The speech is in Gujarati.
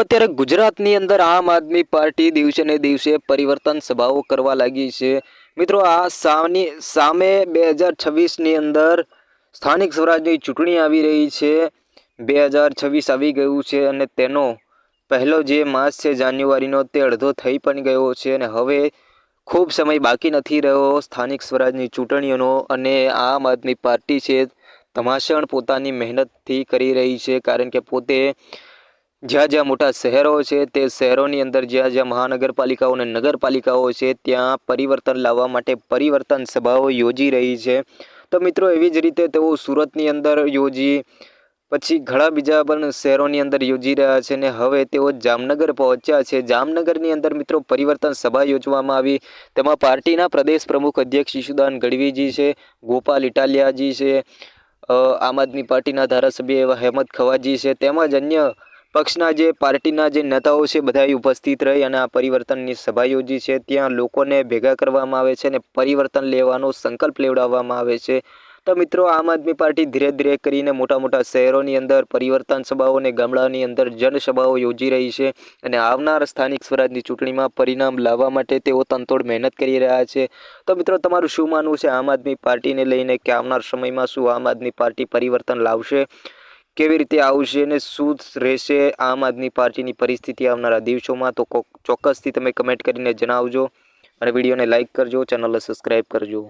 અત્યારે ગુજરાતની અંદર આમ આદમી પાર્ટી દિવસે ને દિવસે પરિવર્તન સભાઓ કરવા લાગી છે. મિત્રો, આ સામની સામે બે હજાર છવ્વીસની અંદર સ્થાનિક સ્વરાજની ચૂંટણી આવી રહી છે. બે હજાર છવ્વીસ આવી ગયું છે અને તેનો પહેલો જે માસ છે જાન્યુઆરીનો તે અડધો થઈ પણ ગયો છે અને હવે ખૂબ સમય બાકી નથી રહ્યો સ્થાનિક સ્વરાજની ચૂંટણીઓનો અને આમ આદમી પાર્ટી છે. તમાશણ પોતાની મહેનતથી કરી રહી છે કારણ કે પોતે જ્યાં જ્યાં મોટા શહેરો છે, તે શહેરોની અંદર જ્યાં જ્યાં મહાનગરપાલિકાઓ અને નગરપાલિકાઓ છે, ત્યાં પરિવર્તન લાવવા માટે પરિવર્તન સભાઓ યોજી રહી છે. તો મિત્રો, એવી જ રીતે તેઓ સુરતની અંદર યોજી, પછી ઘણા બીજા પણ શહેરોની અંદર યોજી રહ્યા છે ને હવે તેઓ જામનગર પહોંચ્યા છે. જામનગરની અંદર મિત્રો, પરિવર્તન સભા યોજવામાં આવી. તેમાં પાર્ટીના પ્રદેશ પ્રમુખ અધ્યક્ષ ઈશુદાન ગઢવીજી છે, ગોપાલ ઇટાલિયાજી છે આમ આદમી પાર્ટીના ધારાસભ્ય એવા હેમદ ખવાજી છે, તેમજ અન્ય પક્ષના જે પાર્ટીના જે નેતાઓ છે બધા ઉપસ્થિત રહી અને આ પરિવર્તનની સભા યોજી છે. ત્યાં લોકોને ભેગા કરવામાં આવે છે અને પરિવર્તન લેવાનો સંકલ્પ લેવડાવવામાં આવે છે. તો મિત્રો, આમ આદમી પાર્ટી ધીરે ધીરે કરીને મોટા મોટા શહેરોની અંદર, પરિવર્તન સભાઓ અને ગામડાની અંદર જનસભાઓ યોજી રહી છે અને આવનાર સ્થાનિક સ્વરાજની ચૂંટણીમાં પરિણામ લાવવા માટે તેઓ તનતોડ મહેનત કરી રહ્યા છે. તો મિત્રો, તમારું શું માનવું છે? આમ આદમી પાર્ટીને લઈને કે આવનાર સમયમાં શું આમ આદમી પાર્ટી પરિવર્તન લાવશે? કેવી રીતે આવશે અને શું રહેશે આમ આદમી પાર્ટીની પરિસ્થિતિ આવનારા દિવસોમાં, તો ચોક્કસથી તમે કમેન્ટ કરીને જણાવજો અને વિડીયોને લાઇક કરજો ચેનલને સબસ્ક્રાઈબ કરજો.